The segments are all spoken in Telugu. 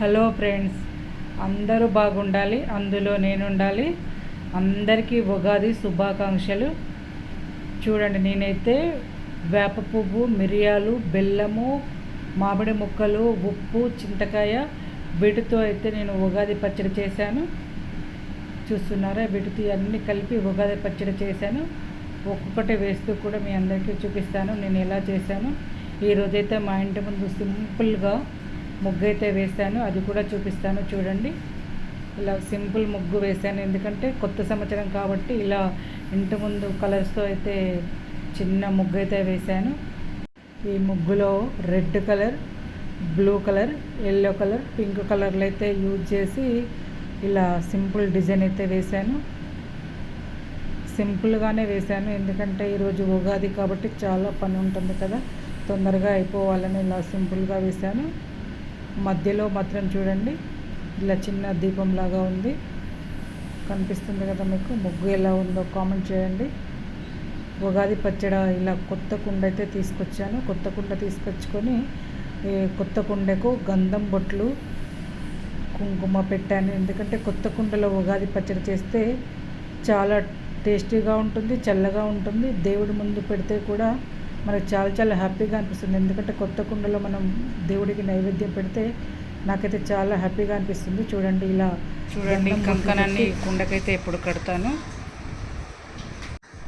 హలో ఫ్రెండ్స్ అందరూ బాగుండాలి అందులో నేను ఉండాలి అందరికీ ఉగాది శుభాకాంక్షలు. చూడండి నేనైతే వేప పువ్వు మిరియాలు బెల్లము మామిడి ముక్కలు ఉప్పు చింతకాయ వీటితో అయితే నేను ఉగాది పచ్చడి చేశాను. చూస్తున్నారా వీటితో అన్నీ కలిపి ఉగాది పచ్చడి చేశాను. ఒక్కొక్కటి వేస్తూ కూడా మీ అందరికీ చూపిస్తాను నేను ఎలా చేశాను. ఈరోజైతే మా ఇంటి ముందు సింపుల్గా ముగ్గు అయితే వేశాను అది కూడా చూపిస్తాను చూడండి. ఇలా సింపుల్ ముగ్గు వేశాను ఎందుకంటే కొత్త సంవత్సరం కాబట్టి ఇలా ఇంటి ముందు కలర్స్తో అయితే చిన్న ముగ్గు అయితే వేశాను. ఈ ముగ్గులో red colour blue colour yellow colour pink కలర్లు అయితే యూజ్ చేసి ఇలా సింపుల్ డిజైన్ అయితే వేశాను. సింపుల్గానే వేశాను ఎందుకంటే ఈరోజు ఉగాది కాబట్టి చాలా పని ఉంటుంది కదా. తొందరగా అయిపోవాలని ఇలా సింపుల్గా వేశాను. మధ్యలో మాత్రం చూడండి. ఇలా చిన్న దీపంలాగా ఉంది. కనిపిస్తుంది కదా మీకు? ముగ్గు ఎలా ఉందో కామెంట్ చేయండి. ఉగాది పచ్చడ ఇలా కొత్త కుండ అయితే తీసుకొచ్చాను. కొత్త కుండ తీసుకొచ్చుకొని ఈ కొత్త కుండకు గంధం బొట్లు కుంకుమ పెట్టాను. ఎందుకంటే కొత్త కుండలో ఉగాది పచ్చడి చేస్తే చాలా టేస్టీగా ఉంటుంది చల్లగా ఉంటుంది. దేవుడి ముందు పెడితే కూడా మనకు చాలా చాలా హ్యాపీగా అనిపిస్తుంది. ఎందుకంటే కొత్త కుండలో మనం దేవుడికి నైవేద్యం పెడితే నాకైతే చాలా హ్యాపీగా అనిపిస్తుంది. చూడండి ఇలా చూడండి కంకణాన్ని కుండకైతే ఎప్పుడు కడతాను.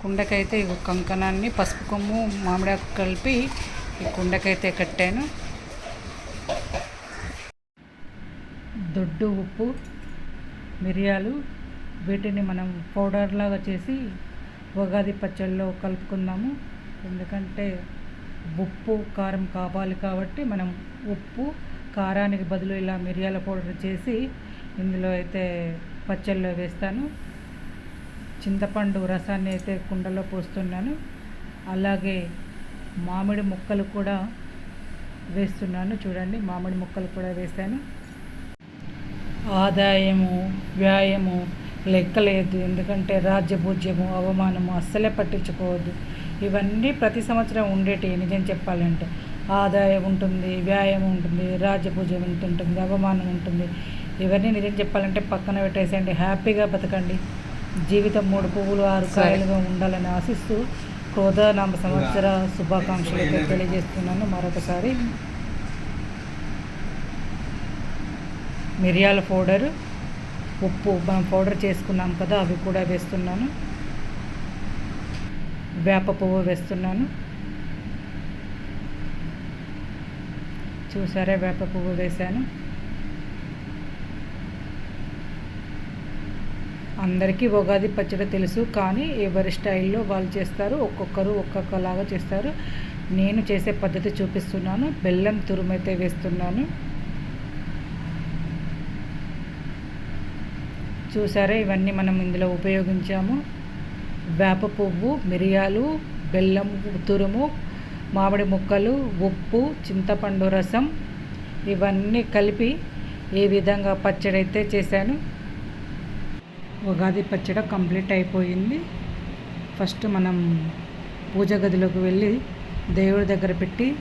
కుండకైతే ఈ కంకణాన్ని పసుపు కొమ్ము మామిడాకు కలిపి ఈ కుండకైతే కట్టాను. దొడ్డు ఉప్పు మిరియాలు వీటిని మనం పౌడర్ లాగా చేసి ఉగాది పచ్చళ్ళలో కలుపుకుందాము. ఎందుకంటే ఉప్పు కారం కావాలి కాబట్టి మనం ఉప్పు కారానికి బదులు ఇలా మిరియాల పౌడర్ చేసి ఇందులో అయితే పచ్చళ్ళలో వేస్తాను. చింతపండు రసాన్ని అయితే కుండలో పోస్తున్నాను. అలాగే మామిడి ముక్కలు కూడా వేస్తున్నాను. చూడండి మామిడి ముక్కలు కూడా వేశాను. ఆదాయము వ్యాయము లెక్కలేదు. ఎందుకంటే రాజ్యభూజ్యము అవమానము అస్సలే పట్టించుకోవద్దు. ఇవన్నీ ప్రతి సంవత్సరం ఉండేటివి నిజం చెప్పాలంటే. ఆదాయం ఉంటుంది వ్యాయామం ఉంటుంది రాజ్యభూజ్యం ఉంటుంది అవమానం ఉంటుంది. ఇవన్నీ నిజం చెప్పాలంటే పక్కన పెట్టేసేయండి. హ్యాపీగా బతకండి. జీవితం మూడు పువ్వులు ఆరు. కాయలుగా ఉండాలని ఆశిస్తూ క్రోధనామ సంవత్సర శుభాకాంక్షలు తెలియజేస్తున్నాను. మరొకసారి మిరియాల పౌడర్ ఉప్పు మనం పౌడర్ చేసుకున్నాం కదా అవి కూడా వేస్తున్నాను. వేప పువ్వు వేస్తున్నాను. చూసారా వేప పువ్వు వేశాను. అందరికీ ఉగాది పచ్చడి తెలుసు కానీ ఎవరి స్టైల్లో వాళ్ళు చేస్తారు ఒక్కొక్కరు ఒక్కొక్కలాగా చేస్తారు. నేను చేసే పద్ధతి చూపిస్తున్నాను బెల్లం తురుమైతే వేస్తున్నాను. చూసారా ఇవన్నీ మనం ఇందులో ఉపయోగించాము. వేప పువ్వు మిరియాలు బెల్లం తురుము మామిడి ముక్కలు ఉప్పు చింతపండు రసం ఇవన్నీ కలిపి ఏ విధంగా పచ్చడి అయితే చేశాను. ఉగాది పచ్చడి కంప్లీట్ అయిపోయింది. ఫస్ట్ మనం పూజ గదిలోకి వెళ్ళి దేవుడి దగ్గర పెట్టి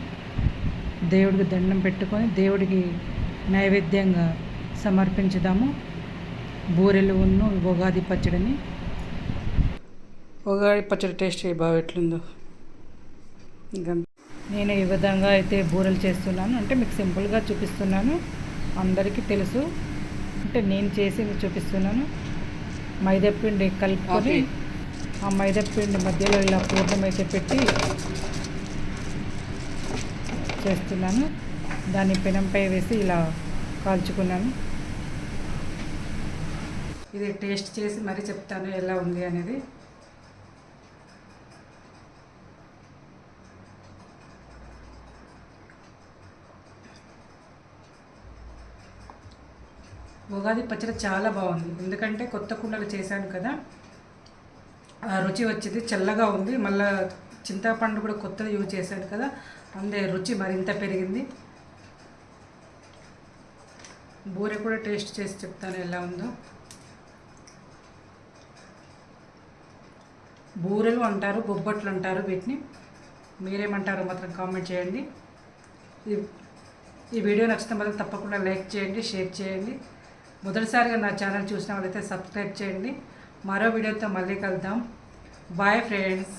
దేవుడికి దండం పెట్టుకొని దేవుడికి నైవేద్యంగా సమర్పించుదాము. బూరెలు ఉన్న ఉగాది పచ్చడిని. ఉగాది పచ్చడి టేస్ట్ బాగా ఎట్లుందో. ఇంకా నేను ఈ విధంగా అయితే బూరెలు చేస్తున్నాను. అంటే మీకు సింపుల్గా చూపిస్తున్నాను. అందరికీ తెలుసు. అంటే నేను చేసింది చూపిస్తున్నాను. మైదా పిండి కలుపుకొని. ఆ మైదా పిండి మధ్యలో ఇలా పూర్ణం అయితే పెట్టి చేస్తున్నాను. దాన్ని పెనంపై వేసి ఇలా కాల్చుకున్నాను. ఇది టేస్ట్ చేసి మరీ చెప్తాను ఎలా ఉంది అనేది. ఉగాది పచ్చడి చాలా బాగుంది. ఎందుకంటే కొత్త కుండలు చేశాను కదా ఆ రుచి వచ్చింది చల్లగా ఉంది. మళ్ళా చింతపండు కూడా కొత్తది యూజ్ చేశాను కదా అందే రుచి మరింత పెరిగింది. బూరె కూడా టేస్ట్ చేసి చెప్తాను ఎలా ఉందో. బూరెలు అంటారు బొబ్బట్లు అంటారు వీటిని. మీరేమంటారో మాత్రం కామెంట్ చేయండి. ఈ ఈ వీడియో నచ్చితే మాత్రం తప్పకుండా లైక్ చేయండి షేర్ చేయండి. మొదటిసారిగా నా ఛానల్ చూసిన వాళ్ళైతే సబ్స్క్రైబ్ చేయండి. మరో వీడియోతో మళ్ళీ కలుద్దాం. Bye friends